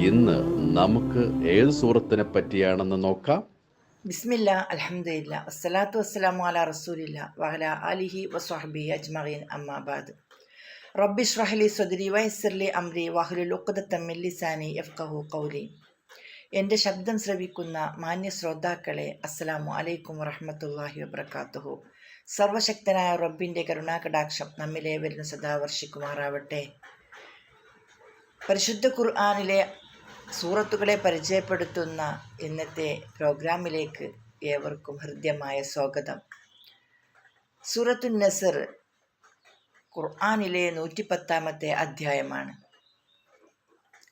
ഇന്ന് നമുക്ക് ഏത് സൂറത്തിനെ പറ്റിയാണെന്ന് നോക്കാം? ബിസ്മില്ല അലഹമില്ല അസ്സലാത്തു വസ്സലാമു അല റസൂലില്ല വഹല അലിഹി വസ്വഹബി അജ്മീൻ അമ്മാബാദ് റബ്ബി ഷ്റഹലി സ്വദരി വയസ്സിർലി അംരി വഹുലുൽ സാനി എഫ്കഹു ഖൗലി. എന്റെ ശബ്ദം ശ്രവിക്കുന്ന മാന്യ ശ്രോതാക്കളെ അസ്സലാമു അലൈക്കും വറഹമത്തല്ലാഹി വബർക്കാത്തുഹു സർവശക്തനായ റബ്ബിന്റെ കരുണാകടാക്ഷം നമ്മിലേവരിലും സദാ വർഷിക്കുമാറാവട്ടെ. പരിശുദ്ധ ഖുർആാനിലെ സൂറത്തുകളെ പരിചയപ്പെടുത്തുന്ന ഇന്നത്തെ പ്രോഗ്രാമിലേക്ക് ഏവർക്കും ഹൃദ്യമായ സ്വാഗതം. സൂറത്തു നസർ ഖുർആാനിലെ നൂറ്റിപ്പത്താമത്തെ അധ്യായമാണ്.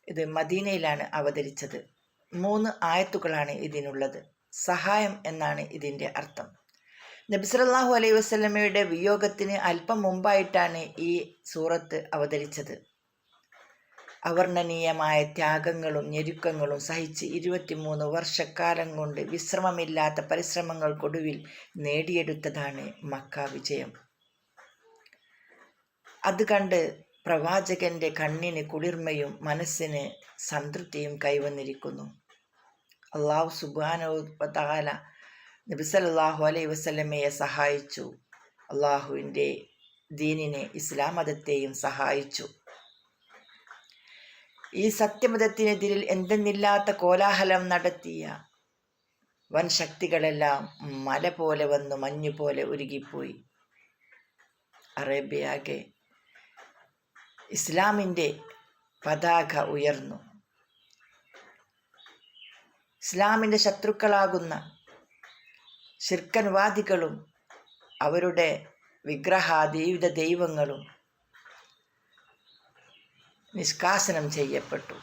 ഇത് മദീനയിലാണ് അവതരിച്ചത്. മൂന്ന് ആയത്തുകളാണ് ഇതിനുള്ളത്. സഹായം എന്നാണ് ഇതിന്റെ അർത്ഥം. നബിസലല്ലാഹു അലൈഹി വസ്ലമയുടെ വിയോഗത്തിന് അല്പം മുമ്പായിട്ടാണ് ഈ സൂറത്ത് അവതരിച്ചത്. അവർണനീയമായ ത്യാഗങ്ങളും ഞെരുക്കങ്ങളും സഹിച്ച് ഇരുപത്തിമൂന്ന് വർഷക്കാലം കൊണ്ട് വിശ്രമമില്ലാത്ത പരിശ്രമങ്ങൾക്കൊടുവിൽ നേടിയെടുത്തതാണ് മക്ക വിജയം. അത് കണ്ട് പ്രവാചകന്റെ കണ്ണിന് കുളിർമയും മനസ്സിന് സംതൃപ്തിയും കൈവന്നിരിക്കുന്നു. അള്ളാഹു സുബാനോ താല നബിസല്ലാഹു അലൈ വസ്ലമയെ സഹായിച്ചു. അള്ളാഹുവിന്റെ ദീനിനെ ഇസ്ലാം മതത്തെയും സഹായിച്ചു. ഈ സത്യമതത്തിനെതിരിൽ എന്തെന്നില്ലാത്ത കോലാഹലം നടത്തിയ വൻ ശക്തികളെല്ലാം മല പോലെ വന്നു മഞ്ഞു പോലെ ഉരുകിപ്പോയി. അറേബ്യയാകെ ഇസ്ലാമിന്റെ പതാക ഉയർന്നു. ഇസ്ലാമിന്റെ ശത്രുക്കളാകുന്ന ശിർക്കൻവാദികളും അവരുടെ വിഗ്രഹാതീവിത ദൈവങ്ങളും നിഷ്കാസനം ചെയ്യപ്പെട്ടു.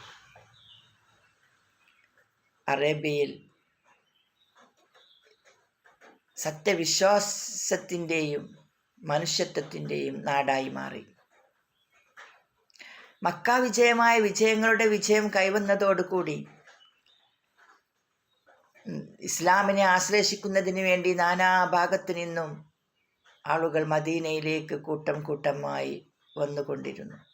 അറേബ്യയിൽ സത്യവിശ്വാസത്തിന്റെയും മനുഷ്യത്വത്തിന്റെയും നാടായി മാറി. മക്ക വിജയമായ വിജയങ്ങളുടെ വിജയം കൈവന്നതോടുകൂടി ഇസ്ലാമിനെ ആശ്ലേഷിക്കുന്നതിന് വേണ്ടി നാനാഭാഗത്തു നിന്നും ആളുകൾ മദീനയിലേക്ക് കൂട്ടം കൂട്ടമായി വന്നുകൊണ്ടിരുന്നു.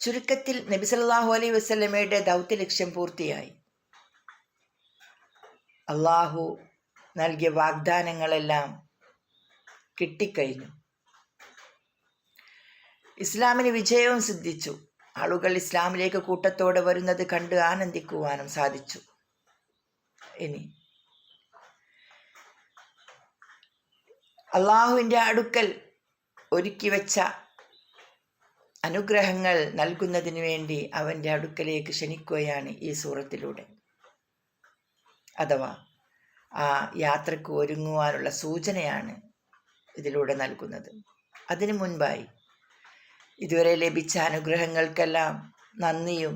ചുരുക്കത്തിൽ നബി സല്ലല്ലാഹു അലൈഹി വസല്ലമയുടെ ദൗത്യ ലക്ഷ്യം പൂർത്തിയായി. അള്ളാഹു നൽകിയ വാഗ്ദാനങ്ങളെല്ലാം കിട്ടിക്കഴിഞ്ഞു. ഇസ്ലാമിന് വിജയവും സിദ്ധിച്ചു. ആളുകൾ ഇസ്ലാമിലേക്ക് കൂട്ടത്തോടെ വരുന്നത് കണ്ട് ആനന്ദിക്കുവാനും സാധിച്ചു. ഇനി അള്ളാഹുവിന്റെ അടുക്കൽ ഒരുക്കി വെച്ച അനുഗ്രഹങ്ങൾ നൽകുന്നതിന് വേണ്ടി അവന്റെ അടുക്കലേക്ക് ക്ഷണിക്കുകയാണ് ഈ സൂറത്തിലൂടെ. അഥവാ ആ യാത്രയ്ക്ക് ഒരുങ്ങുവാനുള്ള സൂചനയാണ് ഇതിലൂടെ നൽകുന്നത്. അതിനു മുൻപായി ഇതുവരെ ലഭിച്ച അനുഗ്രഹങ്ങൾക്കെല്ലാം നന്ദിയും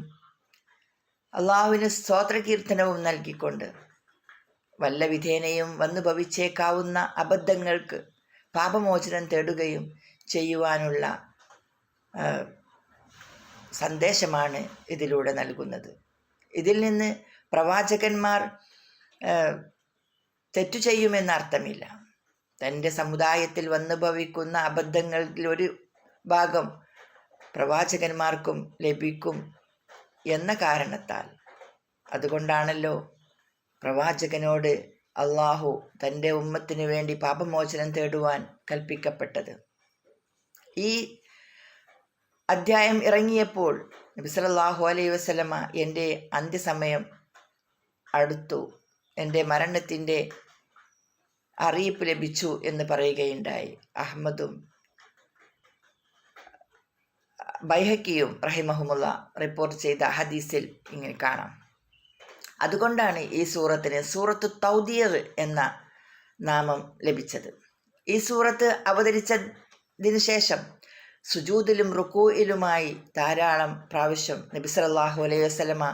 അള്ളാഹുവിന് സ്തോത്രകീർത്തനവും നൽകിക്കൊണ്ട് വല്ല വിധേനയും വന്നു ഭവിച്ചേക്കാവുന്ന അബദ്ധങ്ങൾക്ക് പാപമോചനം തേടുകയും ചെയ്യുവാനുള്ള സന്ദേശമാണ് ഇതിലൂടെ നൽകുന്നത്. ഇതിൽ നിന്ന് പ്രവാചകന്മാർ തെറ്റു ചെയ്യുമെന്ന് അർത്ഥമില്ല തന്റെ സമുദായത്തിൽ വന്നുഭവിക്കുന്ന അബദ്ധങ്ങളിൽ ഒരു ഭാഗം പ്രവാചകന്മാർക്കും ലഭിക്കും എന്ന കാരണത്താൽ. അതുകൊണ്ടാണല്ലോ പ്രവാചകനോട് അള്ളാഹു തന്റെ ഉമ്മത്തിനു വേണ്ടി പാപമോചനം തേടുവാൻ കൽപ്പിക്കപ്പെട്ടത്. ഈ അധ്യായം ഇറങ്ങിയപ്പോൾ നബി സല്ലല്ലാഹു അലൈഹി വസല്ലമ എന്റെ അന്ത്യസമയം അടുത്തു. എന്റെ മരണത്തിന്റെ അറിയിപ്പ് ലഭിച്ചു എന്ന് പറയുകയുണ്ടായി. അഹമ്മദും ബൈഹക്കിയും റഹിമഹുമുള്ള റിപ്പോർട്ട് ചെയ്ത ഹദീസിൽ ഇങ്ങനെ കാണാം. അതുകൊണ്ടാണ് ഈ സൂറത്തിന് സൂറത്ത് തൗദിയർ എന്ന നാമം ലഭിച്ചത്. ഈ സൂറത്ത് അവതരിച്ചതിനു ശേഷം സുജൂദിലും റുക്കൂയിലുമായി ധാരാളം പ്രാവശ്യം നബി സല്ലല്ലാഹു അലൈഹി വസ്ലമ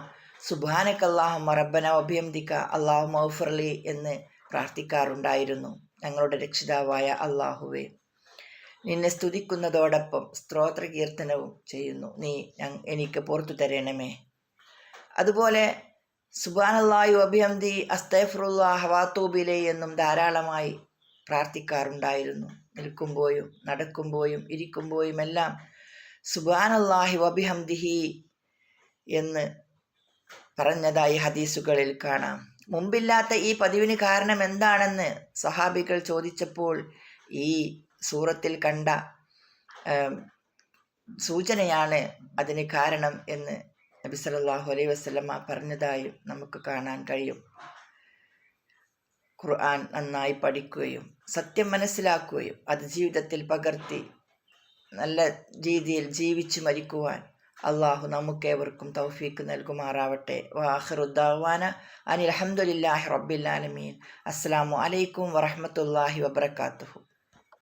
സുബാനക് അള്ളാഹു റബ്ബന അഭിയന്തിക്ക അള്ളാഹു മൗഫർലി എന്ന് പ്രാർത്ഥിക്കാറുണ്ടായിരുന്നു. ഞങ്ങളുടെ രക്ഷിതാവായ അള്ളാഹുവേ നിന്നെ സ്തുതിക്കുന്നതോടൊപ്പം സ്ത്രോത്ര കീർത്തനവും ചെയ്യുന്നു. നീ എനിക്ക് പുറത്തു തരണമേ. അതുപോലെ സുബാനല്ലായു അഭിയന്തി അസ്തഫറുല്ലാ ഹവാത്തൂബിലെ എന്നും ധാരാളമായി പ്രാർത്ഥിക്കാറുണ്ടായിരുന്നു. നിൽക്കുമ്പോഴും നടക്കുമ്പോഴും ഇരിക്കുമ്പോഴും എല്ലാം സുബാനല്ലാഹി വബിഹംദിഹി എന്ന് പറഞ്ഞതായി ഹദീസുകളിൽ കാണാം. മുമ്പില്ലാത്ത ഈ പതിവിന് കാരണം എന്താണെന്ന് സഹാബികൾ ചോദിച്ചപ്പോൾ ഈ സൂറത്തിൽ കണ്ട സൂചനയാണ് അതിന് കാരണം എന്ന് നബി സല്ലല്ലാഹു അലൈഹി വസല്ലമ പറഞ്ഞതായും നമുക്ക് കാണാൻ കഴിയും. ഖുർആൻ നന്നായി പഠിക്കുകയും സത്യം മനസ്സിലാക്കുകയും അത് ജീവിതത്തിൽ പകർത്തി നല്ല രീതിയിൽ ജീവിച്ചു മരിക്കുവാൻ അള്ളാഹു നമുക്കേവർക്കും തൗഫീക്ക് നൽകുമാറാവട്ടെ. വാഹറുദ്ദാവാന അനിൽ അഹമ്മദില്ലാഹി റബ്ബിൽ ആലമീൻ. അസ്സലാമു അലൈക്കും വറഹ്മത്തുള്ളാഹി വബറകാതുഹു.